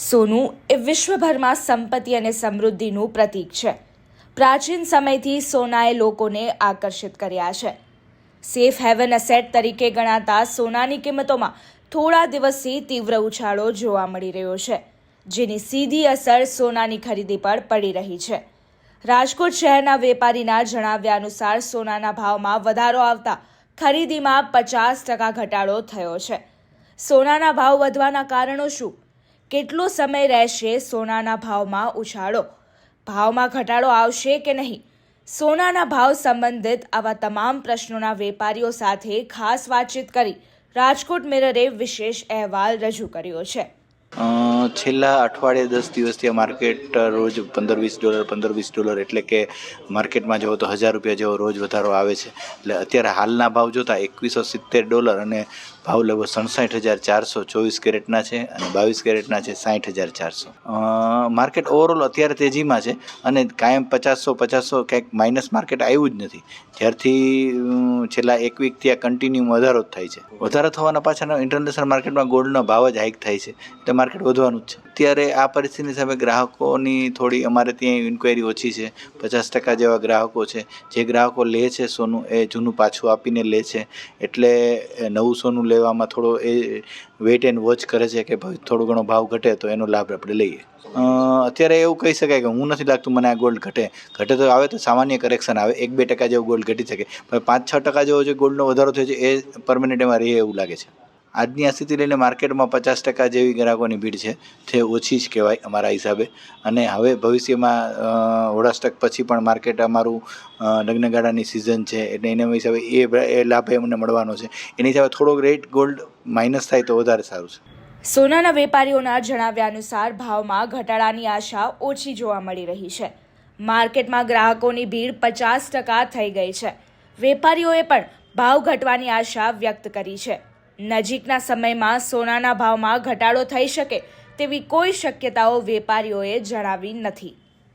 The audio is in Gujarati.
સોનું એ વિશ્વભરમાં સંપત્તિ અને સમૃદ્ધિનું પ્રતીક છે. પ્રાચીન સમયથી સોનાએ લોકોને આકર્ષિત કર્યા છે. સેફ હેવન અસેટ તરીકે ગણાતા સોનાની કિંમતોમાં થોડા દિવસથી તીવ્ર ઉછાળો જોવા મળી રહ્યો છે, જેની સીધી અસર સોનાની ખરીદી પર પડી રહી છે. રાજકોટ શહેરના વેપારીના જણાવ્યા અનુસાર સોનાના ભાવમાં વધારો આવતા ખરીદીમાં પચાસ ટકા ઘટાડો થયો છે. સોનાના ભાવ વધવાના કારણો શું? કેટલો સમય રહેશે સોનાના ભાવમાં ઉછાળો? ભાવમાં ઘટાડો આવશે કે નહીં? સોનાના ભાવ સંબંધિત આવા તમામ પ્રશ્નોના વેપારીઓ સાથે ખાસ વાતચીત કરી રાજકોટ મિરરે વિશેષ અહેવાલ રજૂ કર્યો છે. છેલ્લા અઠવાડિયે દસ દિવસથી આ માર્કેટ રોજ પંદર વીસ ડોલર, પંદર વીસ ડોલર એટલે કે માર્કેટમાં જવો તો હજાર રૂપિયા જેવો રોજ વધારો આવે છે. એટલે અત્યારે હાલના ભાવ જોતા એકવીસો સિત્તેર ડોલર અને ભાવ લગભગ સડસઠ હજાર ચારસો ચોવીસ કેરેટના છે અને બાવીસ કેરેટના છે સાઠ હજાર ચારસો. માર્કેટ ઓવરઓલ અત્યારે તેજીમાં છે અને કાયમ પચાસસો પચાસસો ક્યાંક માઇનસ માર્કેટ આવ્યું જ નથી. જ્યારથી છેલ્લા એક વીકથી આ કન્ટિન્યુ વધારો જ થાય છે. વધારો થવાના પાછળ ઇન્ટરનેશનલ માર્કેટમાં ગોલ્ડનો ભાવ જ હાઇક થાય છે. એટલે માર્કેટ વધવાનું જ છે. અત્યારે આ પરિસ્થિતિની સામે ગ્રાહકોની થોડી અમારે ત્યાં ઇન્ક્વાયરી ઓછી છે. પચાસ ટકા જેવા ગ્રાહકો છે. જે ગ્રાહકો લે છે સોનું, એ જૂનું પાછું આપીને લે છે. એટલે નવું સોનું લેવામાં થોડો એ વેઇટ એન્ડ વોચ કરે છે કે ભાઈ થોડો ઘણો ભાવ ઘટે તો એનો લાભ આપણે લઈએ. અત્યારે એવું કહી શકાય કે હું નથી લાગતું મને આ ગોલ્ડ ઘટે. ઘટે તો આવે તો સામાન્ય કરેક્શન આવે. એક બે ટકા જેવો ગોલ્ડ ઘટી શકે. પણ પાંચ છ ટકા જેવો જે ગોલ્ડનો વધારો થયો છે એ પરમનન્ટ એમાં રહે એવું લાગે છે. આજની આ સ્થિતિ લઈને માર્કેટમાં પચાસ ટકા જેવી ગ્રાહકોની ભીડ છે. તે ઓછી જ કહેવાય અમારા હિસાબે. અને હવે ભવિષ્યમાં હોળાષ્ટક પછી પણ માર્કેટ અમારું લગ્નગાળાની સિઝન છે એટલે એના હિસાબે એ એ લાભ એમને મળવાનો છે. એની હિસાબે થોડોક રેટ ગોલ્ડ માઇનસ થાય તો વધારે સારું છે. સોનાના વેપારીઓના જણાવ્યા અનુસાર ભાવમાં ઘટાડાની આશા ઓછી જોવા મળી રહી છે. માર્કેટમાં ગ્રાહકોની ભીડ પચાસ ટકા થઈ ગઈ છે. વેપારીઓએ પણ ભાવ ઘટવાની આશા વ્યક્ત કરી છે. નજીકના સમયમાં સોનાના ભાવમાં ઘટાડો થઈ શકે તેવી કોઈ શક્યતાઓ વેપારીઓએ જણાવી નથી.